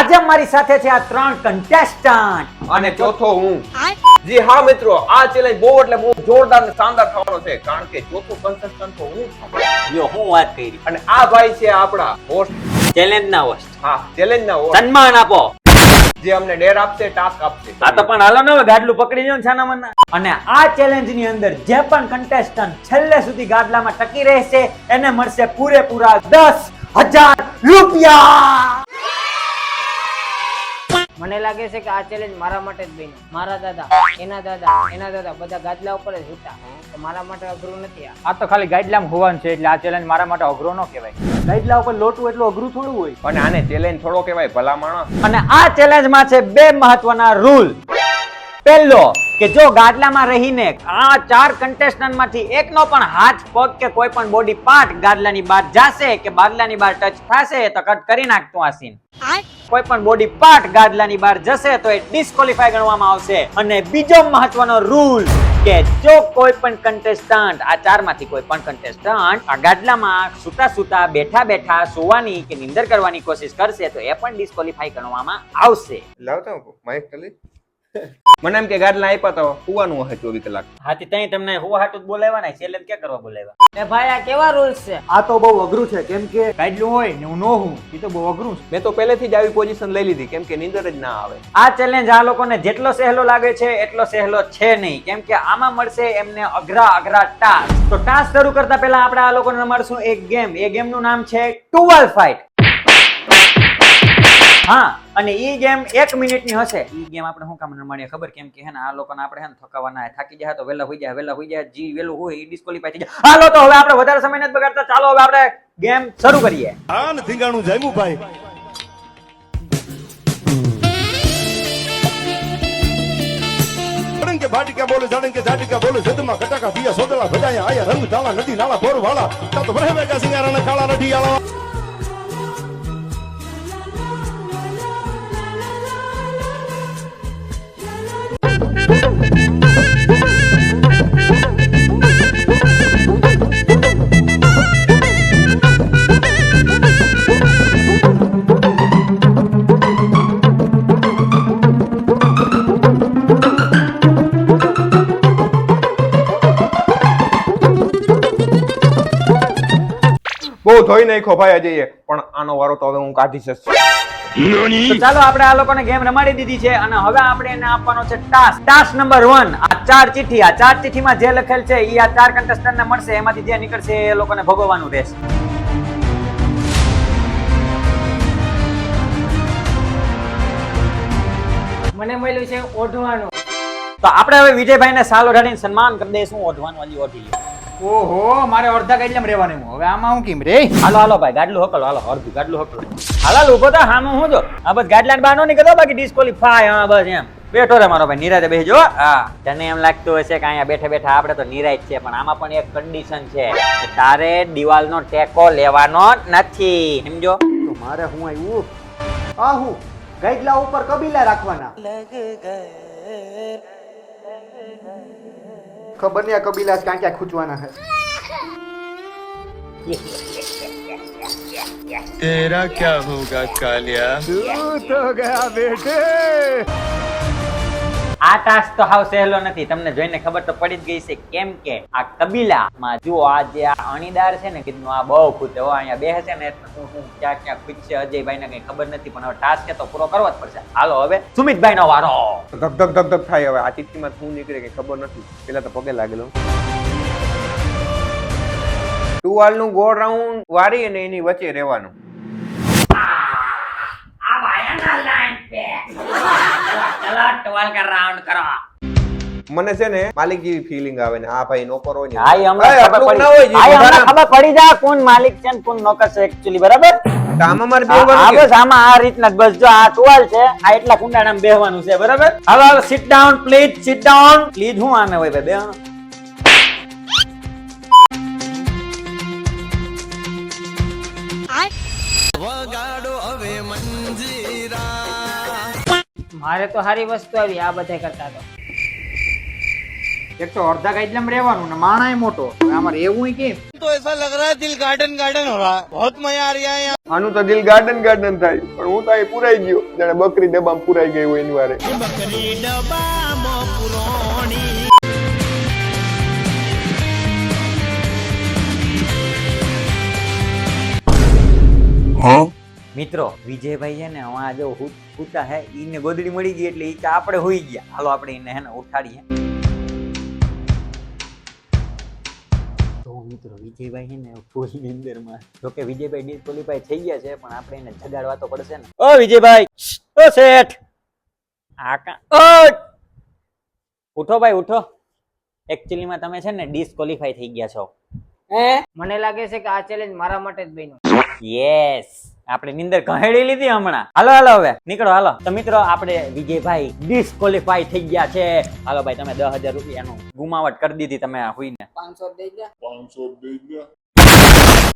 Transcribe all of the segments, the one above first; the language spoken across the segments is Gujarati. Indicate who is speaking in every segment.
Speaker 1: આજે મારી સાથે છે આ ત્રણ કન્ટેસ્ટન્ટ
Speaker 2: અને ચોથો હું. જી હા મિત્રો આ ચેલેન્જ બહુ એટલે બહુ જોરદાર અને શાનદાર થવાનો છે કારણ કે ચોથો કન્ટેસ્ટન્ટ તો હું છું.
Speaker 1: જો હું વાત કરી.
Speaker 2: અને આ ભાઈ છે આપણા હોસ્ટ
Speaker 1: ચેલેન્જ ના હોસ્ટ
Speaker 2: હા ચેલેન્જ ના હોસ્ટ
Speaker 1: સન્માન આપો.
Speaker 2: જે અમને ડેર આપશે ટાસ્ક આપશે.
Speaker 1: આ તો પણ હાલો ને હવે ગાડલું પકડી જાવ છાના મના અને આ ચેલેન્જની અંદર જે પણ કન્ટેસ્ટન્ટ છેલ્લે સુધી ગાડલામાં ટકી રહેશે એને મળશે પૂરેપૂરા દસ હજાર રૂપિયા.
Speaker 3: મને લાગે છે કે આ ચેલેન્જ મારા માટે જ બન્યું. મારા દાદા એના દાદા એના દાદા બધા ગાદલા ઉપર જ હતા તો મારા માટે અઘરું નથી આ.
Speaker 4: આ તો ખાલી ગાઈડલાઈન હોવાનું છે એટલે આ ચેલેન્જ મારા માટે અઘરો ન કહેવાય.
Speaker 1: ગાઈડલા ઉપર લોટવું એટલું અઘરું થોડું હોય.
Speaker 2: અને આને ચેલેન્જ થોડો કહેવાય ભલા માણસ.
Speaker 1: અને આ ચેલેન્જમાં છે બે મહત્વના રૂલ પહેલો કે જો ગાદલામાં રહીને આ ચાર contestant માંથી એકનો પણ હાથ પગ કે કોઈ પણ બોડી પાર્ટ ગાદલાની બહાર જાશે કે બાદલાની બહાર ટચ થશે તો કટ કરી નાખતો આ સીન કોઈ પણ બોડી પાર્ટ ગાદલાની બહાર જશે તો એ ડિસ્કોલિફાય ગણવામાં આવશે. અને બીજો મહત્વનો રૂલ કે જો કોઈ પણ કન્ટેસ્ટન્ટ આ ચારમાંથી કોઈ પણ કન્ટેસ્ટન્ટ આ ગાદલામાં સુતા સુતા બેઠા બેઠા સુવાની કે નિંદર કરવાની કોશિશ કરશે તો એ પણ ડિસ્કોલિફાય ગણવામાં આવશે.
Speaker 2: લાવતા માઇક ખાલી. મને એમ કે ગાડલા આપ્યા તો સુવાનું હશે ચોવીસ કલાક.
Speaker 1: હાથી તઈ તમને હું હાટું બોલાવ્યા ને છેલ્લે ક્યાં કરવા બોલાવ્યા?
Speaker 3: એ ભાઈ આ કેવા રૂલ્સ છે?
Speaker 1: આ તો બહુ અઘરું છે કેમ કે
Speaker 4: ગાડલું હોય ને હું નો હું એ તો બહુ અઘરું છે.
Speaker 2: મેં તો પહેલેથી જ આવી પોઝિશન લઈ લીધી કેમ કે નીંદર જ ના આવે.
Speaker 1: આ ચેલેન્જ આ લોકોને જેટલો સહેલો લાગે છે એટલો સહેલો છે નહીં. કેમ કે આમાં મળશે એમને અઘરા અઘરા ટાસ્ક તો ટાસ્ક શરૂ કરતા પહેલા આપણે આ લોકોને મળશું એક ગેમ એ ગેમનું નામ છે ટુવેલ ફાઇટ. હા, અને એ ગેમ એક મિનિટની હશે. એ ગેમ આપણે શું કામ રમાડીએ? ખબર કેમ કે હે ને, આ લોકોને આપણે હે ને થકાવાના થાકી જાય તો વહેલા હોઈ જાય, વહેલા હોઈ જાય, જી વહેલું હોય એ ડિસ્કોલિફાઈ થઈ જાય. હાલો તો હવે આપણે વધારે સમય નથી બગાડતા, ચાલો હવે આપણે ગેમ શરૂ કરીએ.
Speaker 5: આન ધીંગાણું જામ્યું ભાઈ. કે ભાટિકા બોલે જાડન કે જાટિકા બોલે, જદમાં કટાકા દિયા સોદલા ભજાયા, આયા રંગ તાળા નદી નાળા ભોર વાળા તા તો વરહે વેગા સિંગારાના કાળા રઢી આળા
Speaker 2: બહુ ધોઈ નાખ્યો ભાઈ અજયે પણ આનો વારો તો હવે હું કાઢી શકશ
Speaker 1: ચાલો આપણે આ લોકોને ગેમ રમાડી દીધી છે અને હવે આપણે એને આપવાનો છે ટાસ્ક ટાસ્ક નંબર વન આ ચાર ચિઠ્ઠી. આ ચાર ચિઠ્ઠીમાં જે લખેલ છે એ આ ચાર contestant ને મળશે. એમાંથી જે નીકળશે એ લોકોને ભોગવવાનું રહેશે.
Speaker 3: મને મળ્યું છે ઓઢવાનું.
Speaker 1: તો આપણે હવે વિજયભાઈને સાલ ઓઢાડીને સન્માન કરી દઈશું. ઓઢવાનું વાલી ઓઢી.
Speaker 4: ઓહો મારે અડધા ગાઈડલામ રહેવાનું. હવે આમાં હું કેમ રે?
Speaker 1: હાલો હાલો ભાઈ ગાડલું હકલો હાલો અડધું ગાડલું હકલો. હાલો હાલ ઊભો થા હામું હું જો? આ બસ ગાડલા બહાર નો નીકળો બાકી ડિસ્કોલિફાય હા બસ એમ. બેઠો રે મારો ભાઈ નિરાતે બેસજો હા. તને એમ લાગતું હશે કે અહીંયા બેઠા બેઠા આપણે તો નિરાય છે પણ આમાં પણ એક કન્ડિશન છે કે તારે દિવાલનો ટેકો લેવાનો નથી સમજો?
Speaker 6: તો મારે હું આવ્યું આ હું? ગાઈડલા ઉપર કબીલા રાખવાના? ખબર નહીં આ કબીલા જ કાંક્યા ખૂંચવાના છે.
Speaker 7: તેરા ક્યા હોગા કાલિયા? તું તો ગયા બેટે.
Speaker 1: આ ટાસ્ક તો હાવ સહેલો નથી. તમને જોઈને ખબર તો પડી જ ગઈ છે કેમ કે આ કબીલામાં જો આ જે આ અણીદાર છે ને કીધું આ બહુ ખૂટે હો અહીંયા બેસે ને હું હું ક્યાં ક્યાં ખૂટશે અજયભાઈ ને કઈ ખબર નથી, પણ હવે ટાસ્ક છે તો પૂરો કરવો જ પડશે. હાલો હવે સુમિતભાઈ નો વારો.
Speaker 2: ધક ધક ધક ધક થાય હવે. આ ચિઠ્ઠીમાં શું નીકળે કે ખબર નથી. પેલા તો પગે લાગેલો. ટુવાલનું ગોળ રાઉન્ડ વારી અને એની વચ્ચે રહેવાનું. મને છે ને માલિક જેવી ફીલિંગ આવે ને આ ભાઈ નોકર હોય ને.
Speaker 1: ભાઈ હમણાં ખબર પડી.
Speaker 2: ના હોય
Speaker 1: ભાઈ, હમણાં ખબર પડી જા કોણ માલિક છે ને કોણ નોકર છે એક્ચ્યુઅલી બરાબર?
Speaker 2: કામ
Speaker 1: અમાર
Speaker 2: બેહવાનું
Speaker 1: આ બસ આમાં આ રીતના બસ જો આ ટુવાલ છે આ એટલા કુંડાણામાં બેહવાનું છે બરાબર? હાલો હાલો sit down please sit down please હું આમે હોય ભાઈ બેહવાનું.
Speaker 3: મારે તો સારી વસ્તુ આવી આ બધે કરતા તો.
Speaker 4: એક તો અડધા ગાઈડલામાં રહેવાનું ને માણાય મોટો. આમાં રહેવું કેમ?
Speaker 2: આનું તો દિલ ગાર્ડન ગાર્ડન થાય પણ હું તો અહીં પુરાઈ ગયો. જાણે બકરી ડબ્બામાં પુરાઈ ગઈ હોય એની વારે.
Speaker 1: મિત્રો વિજયભાઈ છે ને હવા જો હુતા હે એને ગોદડી મળી ગઈ એટલે એ કે આપણે હોઈ ગયા. હાલો આપણે એને હેને ઉઠાડીએ. તો મિત્રો વિજયભાઈ હે ને ફૂલ નિંદરમાં જો કે વિજયભાઈ ડિસ્કોલીફાઈ થઈ ગયા છે પણ આપણે એને જગાડવા તો પડશે ને. ઓ વિજયભાઈ ઓ શેઠ. આકા ઓ! ઉઠો ભાઈ ઉઠો. એકચ્યુઅલી માં તમે છે ને ડિસ્કોલીફાઈ થઈ ગયા છો.
Speaker 3: મને લાગે છે કે આ ચેલેન્જ મારા માટે જ બન્યું.
Speaker 1: યસ આપણે નિંદર કહેડી લીધી હમણાં. હાલો હાલો હવે. નીકળો હાલો. તો મિત્રો આપણે વિજયભાઈ ડિસ્કોલિફાઈ થઈ ગયા છે. હાલો ભાઈ તમે દસ હજાર રૂપિયાનું ગુમાવટ કરી દીધી તમે આ હુઈને.
Speaker 3: પાંચસો દઈ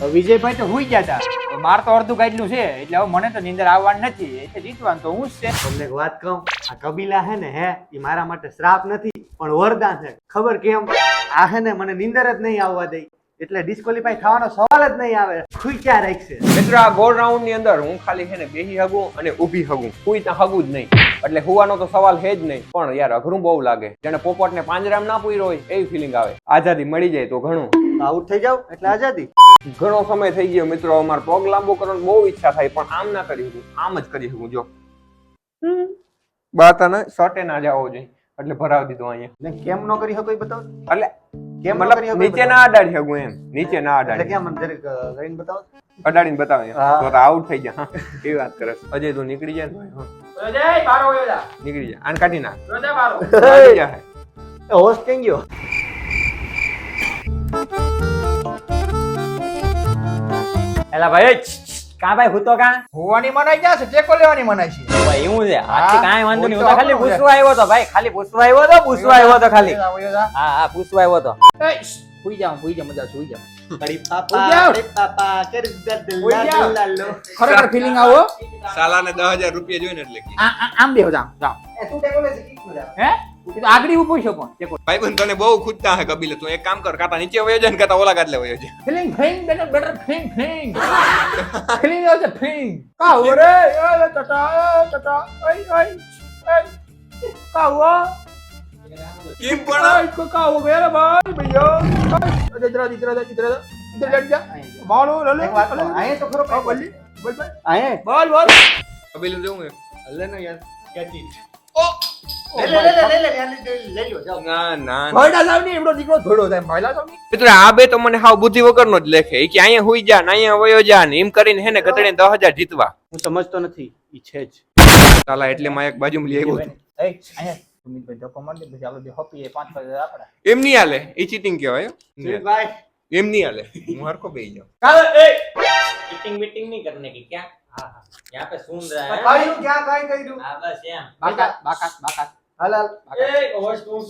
Speaker 4: હવે વિજયભાઈ તો હુઈ ગયા હતા. તો માર તો અડધું ગાડલું છે. એટલે હવે મને તો નિંદર આવવાની નથી. એટલે જીતવાનું તો હું જ છે.
Speaker 6: તમને વાત કહું આ કબીલા હે ને હે એ મારા માટે શ્રાપ નથી પણ વરદાન છે. ખબર કેમ? આ હે ને મને નિંદર જ નહીં આવવા દે. એટલે ડિસ્કોલિફાઈ થવાનો સવાલ જ નહીં આવે. ખુઈ રાખશે?
Speaker 2: મિત્રો આ ગોળ રાઉન્ડની અંદર હું ખાલી છે ને બેહી હગું અને ઊભી હગું. કોઈ ત્યાં હગું જ નહીં. એટલે હોવાનો તો સવાલ છે જ નહીં. પણ યાર અઘરું બહુ લાગે. જેને પોપટ ને પાંજરામ ના પૂર્યો હોય એવી ફિલિંગ આવે. આઝાદી મળી જાય તો ઘણું.
Speaker 6: આઉટ થઈ જાવ એટલે આઝાદી.
Speaker 2: ઘણો સમય થઈ ગયો મિત્રો અમારે પગ લાંબો કરવાનો બહુ ઈચ્છા થાય પણ આમ ના કરી શકું. આમ જ કરી શકું જો. બાતા શોર્ટે સટે ના જાવો જોઈએ. એટલે ભરાવી દીધું અહીંયા.
Speaker 6: કેમ નો કરી શકો એ બતાવો.
Speaker 2: એટલે
Speaker 6: કેમ
Speaker 2: મતલબ નીચે ના અડાડી શકું એમ. નીચે ના અડાડી.
Speaker 6: કેમ મને જરીક લઈને બતાવો?
Speaker 2: અડાડીને બતાવે.
Speaker 6: તો
Speaker 2: તો આઉટ થઈ જા એ વાત કરે અજય તું નીકળી જાય અજય બારો વેલા નીકળી જા. આન કાઢી નાખ. રોજા બારો.
Speaker 6: જા એ હોસ્ટ કેમ ગયો?
Speaker 1: એલા ભાઈ કા ભાઈ હું તો કા?
Speaker 4: હોવાની મનાઈ ક્યાં છે? ટેકો લેવાની મનાઈ છે.
Speaker 1: ભાઈ એવું છે. આથી કાંઈ વાંધો નહીં. હું તો ખાલી પૂછવા આવ્યો તો ભાઈ ખાલી પૂછવા આવ્યો તો પૂછવા આવ્યો તો ખાલી. હા હા પૂછવા આવ્યો તો.
Speaker 4: સુઈ જાઉં સુઈ જાઉં મજા સુઈ જાઉં.
Speaker 6: બડી પાપા
Speaker 4: જાઓ.
Speaker 6: પાપા કર દર્દ
Speaker 4: ઉઈ ખરેખર ફિલિંગ આવો.
Speaker 2: સાલાને દસ હજાર રૂપિયા જોઈને એટલે
Speaker 4: આમ બેહો જાવ જાવ
Speaker 6: એ તું ટેકો લે છે
Speaker 4: હે? આગળ ઊભો છો પણ
Speaker 2: ભાઈ બંધ તને બહુ ખૂટતા હે કબીલે તું એક કામ કર કાતા નીચે વયો જાય ને કાતા ઓલા ગાદલે વયો જાય.
Speaker 4: Feeling feeling better better feeling feeling. Feeling of the feeling કાવો રે ઓય ટટા ટટા ઓય ઓય કાવો
Speaker 2: કેમ
Speaker 4: પણ? આઈ કાવો મેરા ભાઈ ભઈયો અરે જરા દીકરા દા દીકરા દા ઇધર
Speaker 6: જા બોલો લલે આય તો ખરો
Speaker 4: બોલ બોલ
Speaker 6: આય.
Speaker 4: બોલ બોલ.
Speaker 2: કબીલે
Speaker 6: જોઉં હે. હલે
Speaker 2: ને
Speaker 4: યાર કેચી ઓ!
Speaker 2: મિત્રો આ બે તો મને હાવ બુદ્ધિ વગરનો જ લેખે. કે અહીંયા હુઈ જા ને અહીંયા વયો જા ને એમ કરીને હેને ગતડીને દસ હજાર જીતવા.
Speaker 6: હું સમજતો નથી ઈ છે જ.
Speaker 2: ચાલા એટલે માં એક બાજુ લઈ આવ્યો એમ નહીં હાલે એ ચીટિંગ કહેવાય એમ નહીં હાલે. હું હરકો બે જાઉં
Speaker 1: ચીટિંગ મીટિંગ નહીં કરને કે ક્યાં? हाँ हाँ यहाँ पे सुन रहा है क्या कहीं कहीं
Speaker 4: बाकास बाकास बाकास
Speaker 6: હાલ હાલ.
Speaker 4: એ હોશ તું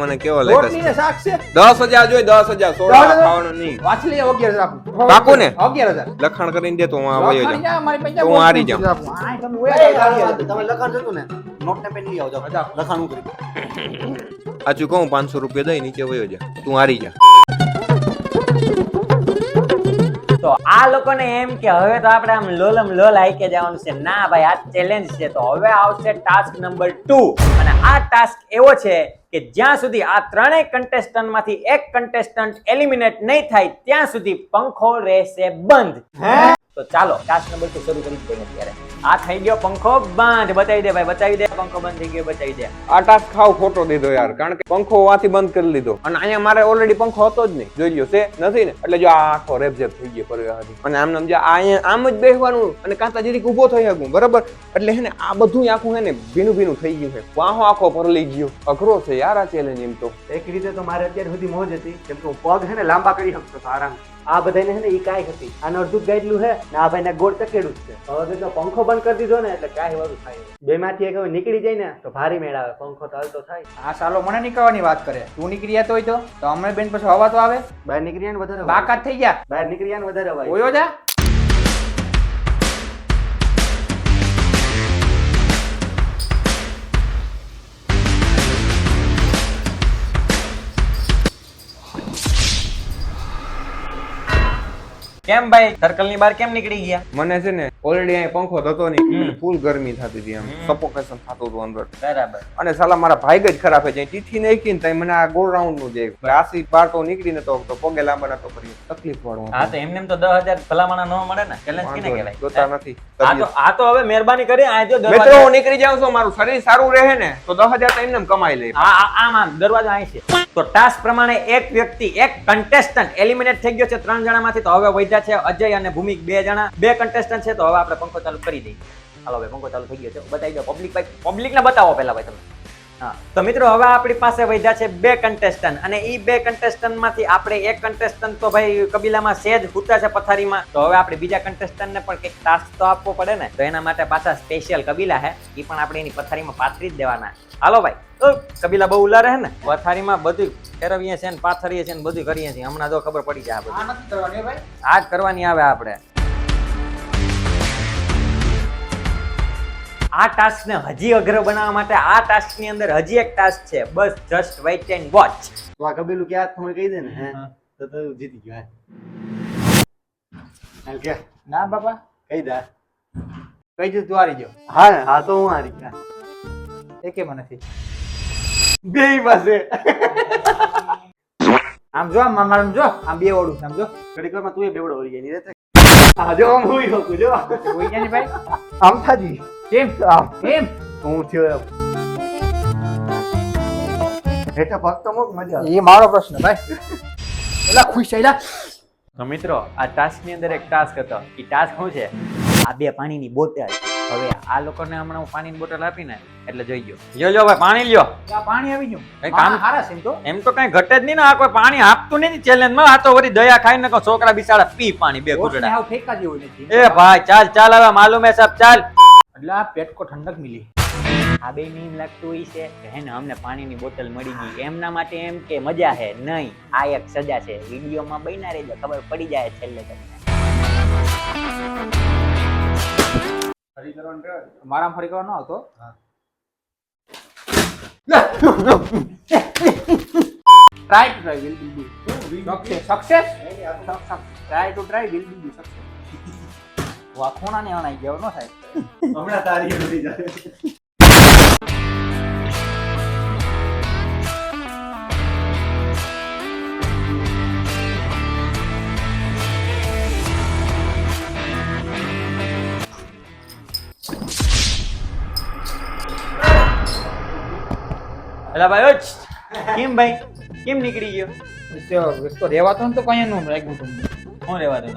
Speaker 2: મને કેવો લાગે રોટલી
Speaker 4: ને શાક છે. 10000 જોઈએ
Speaker 2: લખાણ કરીને દે તો હારી જાઉં.
Speaker 4: તમે
Speaker 6: લખાણ કરી.
Speaker 2: આજુ કહું 500 રૂપિયા દઈ નીચે વયો જા. તું હારી જા.
Speaker 1: તો આ લોકોને એમ કે હવે તો આપણે આમ લોલમ લોલ આઈકે જવાનું છે. ના ભાઈ, આ ચેલેન્જ છે. તો હવે આવશે ટાસ્ક નંબર ટુ અને આ ટાસ્ક એવો છે કે જ્યાં સુધી આ ત્રણેય કન્ટેસ્ટન્ટમાંથી માંથી એક કન્ટેસ્ટન્ટ એલિમિનેટ નહીં થાય, ત્યાં સુધી પંખો રહેશે બંધ. તો ચાલો ટાસ્ક નંબર ટુ શરૂ કરી દઈએ અત્યારે. આ થઈ ગયો પંખો બંધ. બતાવી દે ભાઈ બતાવી દે પંખો બંધ થઈ ગયો બતાવી દે.
Speaker 2: આ ટાસ્ક ખાવ ખોટો દીધો યાર કારણ કે પંખો વાથી બંધ કરી લીધો. અને અહીંયા મારે ઓલરેડી પંખો હતો જ નહીં. જોઈ લ્યો છે? નથી ને? એટલે જો આ આખો રેપઝેપ થઈ ગયો પર અને આમ નામ જે અહીંયા આમ જ બેસવાનું અને કાંતા જરીક ઊભો થઈ શકું બરાબર? એટલે હે ને આ બધું આખું હે ને ભીનું ભીનું થઈ ગયું છે. વાહો આખો પરલી ગયો. અઘરો છે યાર આ ચેલેન્જ એમ તો.
Speaker 6: એક રીતે તો મારે અત્યાર સુધી મોજ હતી કેમ કે હું પગ હે ને લાંબા કરી શકતો આરામ આ બધાને છે ને એ કાંઈ હતી. આને અડધું જ ગાઈડલું છે ને આ ભાઈને ગોળ ચકેડું જ છે. હવે તો પંખો બંધ કરી દીધો ને એટલે કાંઈ વાળું થાય બે માંથી એક હવે નીકળી જાય ને તો ભારી મેળ આવે. પંખો તો હલતો થાય.
Speaker 4: આ સાલો મને નીકળવાની વાત કરે. તું નીકળી જતો હોય તો. અમને બેન પછી હવા તો આવે?
Speaker 6: બહાર નીકળ્યા ને વધારે.
Speaker 4: બાકાત થઈ ગયા?
Speaker 6: બહાર નીકળ્યા ને વધારે વાય.
Speaker 4: જા.
Speaker 1: કેમ ભાઈ? સર્કલની બહાર કેમ નીકળી ગયા?
Speaker 2: મને છે ને ઓલરેડી અહીં પંખો થતો નહીં. ફૂલ ગરમી થતી હતી
Speaker 1: એમ.
Speaker 2: સપોકેશન થતું હતું અંદર.
Speaker 1: બરાબર.
Speaker 2: અને સાલા મારા ભાઈ જ ખરાબ છે. તીથી નાખી ને તઈ મને આ ગોળ રાઉન્ડનું જે આસી બાર તો નીકળીને તો તો પગે લાંબા નતો કરી તકલીફ વાળું
Speaker 1: હા તો એમને તો દસ હજાર ભલામણા ન મળે ને. ચેલેન્જ કેને
Speaker 2: કહેવાય? જોતા નથી.
Speaker 1: આ તો આ તો હવે મહેરબાની કરી આ જો
Speaker 2: મિત્રો હું નીકળી જાઉં છું. મારું શરીર સારું રહે ને તો દસ હજાર તો એમને કમાઈ લે.
Speaker 1: આ- આમ આમ દરવાજો અહીં છે. તો ટાસ્ક પ્રમાણે એક વ્યક્તિ એક કન્ટેસ્ટન્ટ એલિમિનેટ થઈ ગયો છે ત્રણ જણામાંથી. તો હવે વધ્યા છે અજય અને ભૂમિક બે જણા. બે કન્ટેસ્ટન્ટ છે, તો હવે આપણે પંખો ચાલુ કરી દઈએ. હાલો ભાઈ, પંખો ચાલુ થઈ ગયો છે. બતાવી દો પબ્લિક ભાઈ પબ્લિકને બતાવો પહેલા ભાઈ તમે. તો મિત્રો હવે આપણી પાસે વધ્યા છે બે કન્ટેસ્ટન્ટ અને એ બે કન્ટેસ્ટન્ટમાંથી આપણે એક કન્ટેસ્ટન્ટ તો ભાઈ કબીલામાં સેજ હુતા છે પથારીમાં. તો હવે આપણે બીજા કન્ટેસ્ટન્ટને પણ કંઈક ટાસ્ક તો આપવો પડે ને. તો એના માટે પાછા સ્પેશિયલ કબીલા હે. એ પણ આપણે એની પથારીમાં પાથરી જ દેવાના. હાલો ભાઈ. તો કબીલા બહુ ઉલા રહે ને. પથારીમાં બધું ફેરવીએ છે ને પાથરીએ છે ને બધું કરીએ છીએ. હમણાં જો ખબર પડી જાય આ જ કરવાની આવે આપણે. આ ટાસ્ક ને હજી અઘરો બનાવવા માટે આ ટાસ્કની અંદર હજી એક ટાસ્ક છે. બસ જસ્ટ વેઇટ એન્ડ વોચ
Speaker 6: તો આ કબીલું ક્યાં તમે કહી દે ને હે? તો તું જીતી ગયો હાલ. હાલ કે.
Speaker 4: ના બાપા.
Speaker 6: કહી દે.
Speaker 4: કહી દે તું હારી ગયો.
Speaker 6: હા હા તો હું હારી ગયા.
Speaker 4: એકેમાં નથી
Speaker 6: બે પાસે.
Speaker 4: આમ જો આમ મારું જો આમ બે ઓડું છે આમ જો.
Speaker 6: ઘડીક વારમાં તું એ બેવડો વળી ગઈ ની રહેતે હા જો આમ હુઈ શકું જો.
Speaker 4: કોઈ ગયા નહીં ભાઈ?
Speaker 6: આમ થાજી.
Speaker 4: કેમ? કેમ?
Speaker 6: હું થયો એમ? હેઠા પગ મોક મજા
Speaker 4: એ મારો પ્રશ્ન ભાઈ. એલા ખુશ થયેલા?
Speaker 1: તો મિત્રો આ ટાસ્કની અંદર એક ટાસ્ક હતો. એ ટાસ્ક શું છે? આ બે પાણીની બોટલ. હવે આ લોકોને હમણાં હું પાણીની બોટલ આપીને એટલે જોઈ ગયો. જો જો ભાઈ પાણી લ્યો.
Speaker 4: આ પાણી આવી ગયું.
Speaker 1: કઈ કામ-
Speaker 4: હારા છે એમ તો.
Speaker 1: એમ તો કઈ ઘટે જ નહીં ને આ કોઈ પાણી આપતું નહીં ચેલેન્જમાં. આ તો વરી દયા ખાઈને કહો છોકરા બિચારા પી પાણી બે ઘૂંટડા. એ ભાઈ ચાલ ચાલ હવે માલુમ હે સાહેબ ચાલ.
Speaker 4: એટલે આ પેટકો ઠંડક મિલી.
Speaker 1: આ બે ને એમ લાગતું હોય છે. કે હે ને અમને પાણીની બોટલ મળી ગઈ. એમના માટે એમ કે મજા હે નહીં. આ એક સજા છે. વિડીયોમાં બન્યા રહેજો. ખબર પડી જાય છેલ્લે તમને
Speaker 4: મારા ફરી કરવા ન હતો. Try to try will be success success try to try will be success વાખોણા ને અણાઈ ગયો નો થાય
Speaker 6: હમણાં તારી ઉડી જાય
Speaker 1: એટલે ભાઈ કેમ ભાઈ? કેમ નીકળી ગયો?
Speaker 4: તો રેવાતો ને તો કઈ નું રાખ્યું તું
Speaker 1: શું રહેવા દો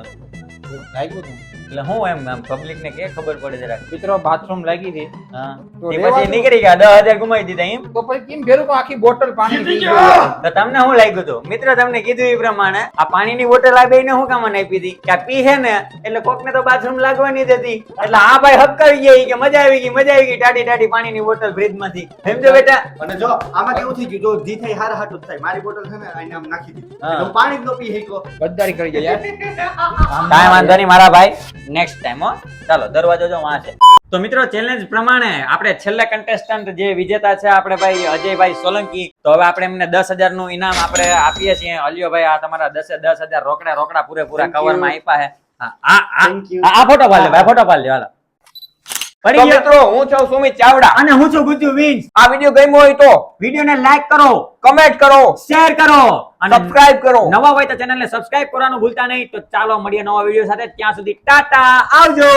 Speaker 4: લાગ્યું તું
Speaker 1: એટલે હું એમ આમ પબ્લિક ને કે ખબર પડે જરા
Speaker 4: મિત્રો બાથરૂમ લાગી હતી
Speaker 1: હા.
Speaker 4: તો
Speaker 1: એ પછી નીકળી ગયા દસ હજાર ગુમાવી દીધા એમ.
Speaker 4: તો પછી કેમ ભેરું આખી બોટલ પાણી
Speaker 1: તો તમને શું લાગ્યું હતું મિત્ર તમને કીધું એ પ્રમાણે આ પાણીની બોટલ આ બેને શું કામ આપી હતી કે પી હે ને એટલે કોકને તો બાથરૂમ લાગવાની જ હતી. એટલે આ ભાઈ હક કરી ગઈ કે મજા આવી ગઈ મજા આવી ગઈ ટાટી ટાટી પાણીની બોટલ ફ્રીજમાંથી. સમજો બેટા?
Speaker 6: અને જો આમાં કેવું થઈ ગયું? જો જી થઈ હાર હાટું થાય. મારી બોટલ છે ને આને આમ નાખી દીધી.
Speaker 1: હા.
Speaker 6: હું પાણી જ ન પી હેકો
Speaker 4: બદદારી કરી ગયા યાર.
Speaker 1: કાંઈ વાંધો નહીં મારા ભાઈ. નેક્સ્ટ ટાઈમ હો. ચાલો દરવાજો જો વાં છે. તો મિત્રો ચેલેન્જ પ્રમાણે આપણે છેલ્લા કન્ટેસ્ટન્ટ જે વિજેતા છે આપણે ભાઈ અજયભાઈ સોલંકી. તો હવે આપણે એમને દસ હજારનું ઇનામ આપણે આપીએ છીએ. અલિયોભાઈ આ તમારા દસે દસ હજાર રોકડા રોકડા પૂરેપૂરા. કવરમાં આપ્યા છે. આ ફોટો પાડ લે ભાઈ ફોટો પાડ લે હાલો.
Speaker 2: તો
Speaker 1: ફરી
Speaker 2: મિત્રો હું છું સુમિત ચાવડા.
Speaker 1: અને હું છું ગુજ્જુ વિન્સ
Speaker 2: આ વીડિયો ગમ્યો હોય તો
Speaker 1: વિડીયોને લાઈક કરો
Speaker 2: કમેન્ટ કરો
Speaker 1: શેર કરો અને
Speaker 2: સબસ્ક્રાઇબ કરો.
Speaker 1: નવા હોય તો ચેનલને સબસ્ક્રાઇબ કરવાનું ભૂલતા નહીં. તો ચાલો મળીએ નવા વીડિયો સાથે. ત્યાં સુધી ટાટા આવજો!